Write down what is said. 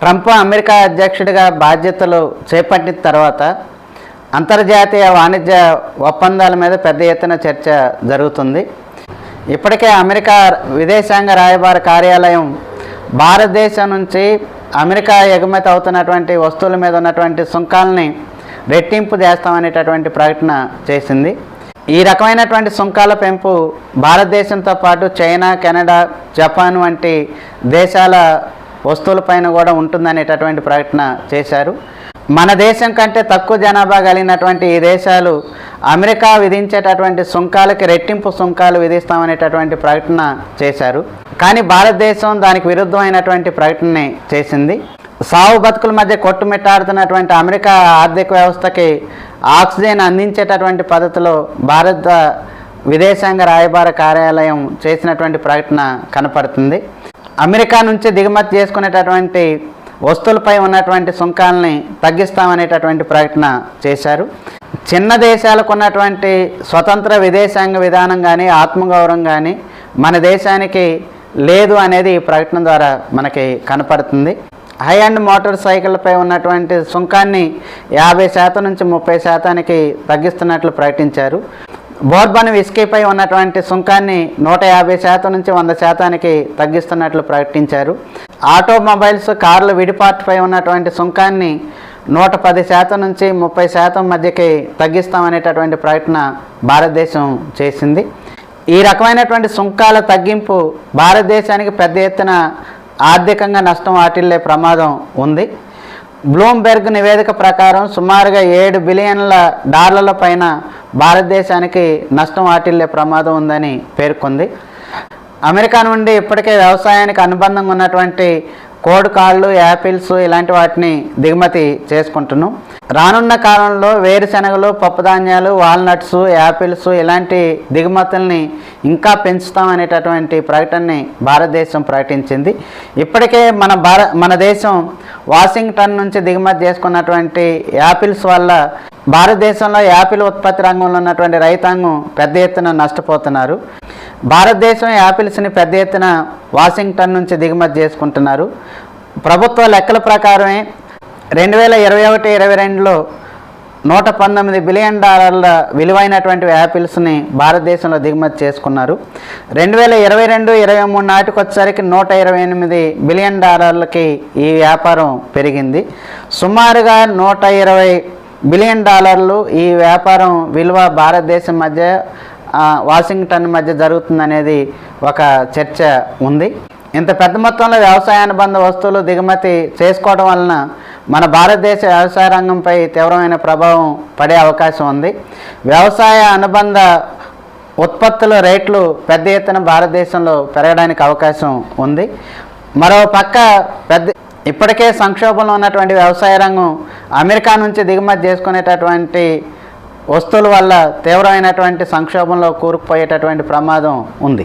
Trump America అధ్యక్షుడిగా బాధ్యతలు చేపట్టిన తర్వాత అంతర్జాతీయ వాణిజ్య ఒప్పందాల మీద పెద్ద ఎత్తున చర్చ జరుగుతుంది. ఇప్పటికే అమెరికా విదేశాంగ రాయబార కార్యాలయం భారతదేశం నుంచి అమెరికా ఎగుమతి అవుతున్నటువంటి వస్తువుల మీద ఉన్నటువంటి సుంకాలని రెట్టింపు చేస్తామనేటటువంటి ప్రకటన చేసింది. ఈ రకమైనటువంటి సుంకాల పెంపు భారతదేశంతో పాటు చైనా కెనడా జపాన్ వంటి దేశాల వస్తువులపైన కూడా ఉంటుందనేటటువంటి ప్రకటన చేశారు. మన దేశం కంటే తక్కువ జనాభా కలిగినటువంటి ఈ దేశాలు అమెరికా విధించేటటువంటి సుంకాలకి రెట్టింపు సుంకాలు విధిస్తామనేటటువంటి ప్రకటన చేశారు. కానీ భారతదేశం దానికి విరుద్ధమైనటువంటి ప్రకటన చేసింది. సావు బతుకుల మధ్య కొట్టుమిట్టాడుతున్నటువంటి అమెరికా ఆర్థిక వ్యవస్థకి ఆక్సిజన్ అందించేటటువంటి పద్ధతిలో భారత విదేశాంగ రాయబార కార్యాలయం చేసినటువంటి ప్రకటన కనపడుతుంది. అమెరికా నుంచి దిగుమతి చేసుకునేటటువంటి వస్తువులపై ఉన్నటువంటి సుంకాలని తగ్గిస్తామనేటటువంటి ప్రకటన చేశారు. చిన్న దేశాలకు ఉన్నటువంటి స్వతంత్ర విదేశాంగ విధానం కానీ ఆత్మగౌరవం కానీ మన దేశానికి లేదు అనేది ఈ ప్రకటన ద్వారా మనకి కనపడుతుంది. హై అండ్ మోటార్ సైకిళ్ళపై ఉన్నటువంటి సుంకాన్ని యాభై శాతం నుంచి ముప్పై శాతానికి తగ్గిస్తున్నట్లు ప్రకటించారు. బోర్బన్ విస్కీపై ఉన్నటువంటి సుంకాన్ని నూట యాభై శాతం నుంచి వంద శాతానికి తగ్గిస్తున్నట్లు ప్రకటించారు. ఆటోమొబైల్స్ కార్లు విడిపాటుపై ఉన్నటువంటి సుంకాన్ని నూట పది శాతం నుంచి ముప్పై శాతం మధ్యకి తగ్గిస్తామనేటటువంటి ప్రకటన భారతదేశం చేసింది. ఈ రకమైనటువంటి సుంకాల తగ్గింపు భారతదేశానికి పెద్ద ఎత్తున ఆర్థికంగా నష్టం వాటిల్లే ప్రమాదం ఉంది. బ్లూంబెర్గ్ నివేదిక ప్రకారం సుమారుగా ఏడు బిలియన్ల డాలర్ల పైన భారతదేశానికి నష్టం వాటిల్లే ప్రమాదం ఉందని పేర్కొంది. అమెరికా నుండి ఇప్పటికే వ్యవసాయానికి అనుబంధంగా ఉన్నటువంటి కోడికాళ్ళు యాపిల్స్ ఇలాంటి వాటిని దిగుమతి చేసుకుంటున్నాం. రానున్న కాలంలో వేరుశనగలు పప్పుధాన్యాలు వాల్నట్స్ యాపిల్స్ ఇలాంటి దిగుమతుల్ని ఇంకా పెంచుతామనేటటువంటి ప్రకటనని భారతదేశం ప్రకటించింది. ఇప్పటికే మన భార మన దేశం వాషింగ్టన్ నుంచి దిగుమతి చేసుకున్నటువంటి యాపిల్స్ వల్ల భారతదేశంలో యాపిల్ ఉత్పత్తి రంగంలో ఉన్నటువంటి రైతాంగం పెద్ద ఎత్తున నష్టపోతున్నారు. భారతదేశం యాపిల్స్ని పెద్ద ఎత్తున వాషింగ్టన్ నుంచి దిగుమతి చేసుకుంటున్నారు. ప్రభుత్వ లెక్కల ప్రకారమే రెండు వేల ఇరవై ఒకటి ఇరవై రెండులో నూట పంతొమ్మిది బిలియన్ డాలర్ల విలువైనటువంటి యాపిల్స్ని భారతదేశంలో దిగుమతి చేసుకున్నారు. రెండు వేల ఇరవై రెండు ఇరవై మూడు నాటికి వచ్చేసరికి నూట ఇరవై ఎనిమిది బిలియన్ డాలర్లకి ఈ వ్యాపారం పెరిగింది. సుమారుగా నూట ఇరవై బిలియన్ డాలర్లు ఈ వ్యాపారం విలువ భారతదేశం మధ్య వాషింగ్టన్ మధ్య జరుగుతుందనేది ఒక చర్చ ఉంది. ఇంత పెద్ద మొత్తంలో వ్యవసాయ అనుబంధ వస్తువులు దిగుమతి చేసుకోవడం వలన మన భారతదేశ వ్యవసాయ రంగంపై తీవ్రమైన ప్రభావం పడే అవకాశం ఉంది. వ్యవసాయ అనుబంధ ఉత్పత్తుల రేట్లు పెద్ద ఎత్తున భారతదేశంలో పెరగడానికి అవకాశం ఉంది. మరో పక్క పెద్ద ఇప్పటికే సంక్షోభంలో ఉన్నటువంటి వ్యవసాయ రంగం అమెరికా నుంచి దిగుమతి చేసుకునేటటువంటి వస్తువుల వల్ల తీవ్రమైనటువంటి సంక్షోభంలో కూరుకుపోయేటటువంటి ప్రమాదం ఉంది.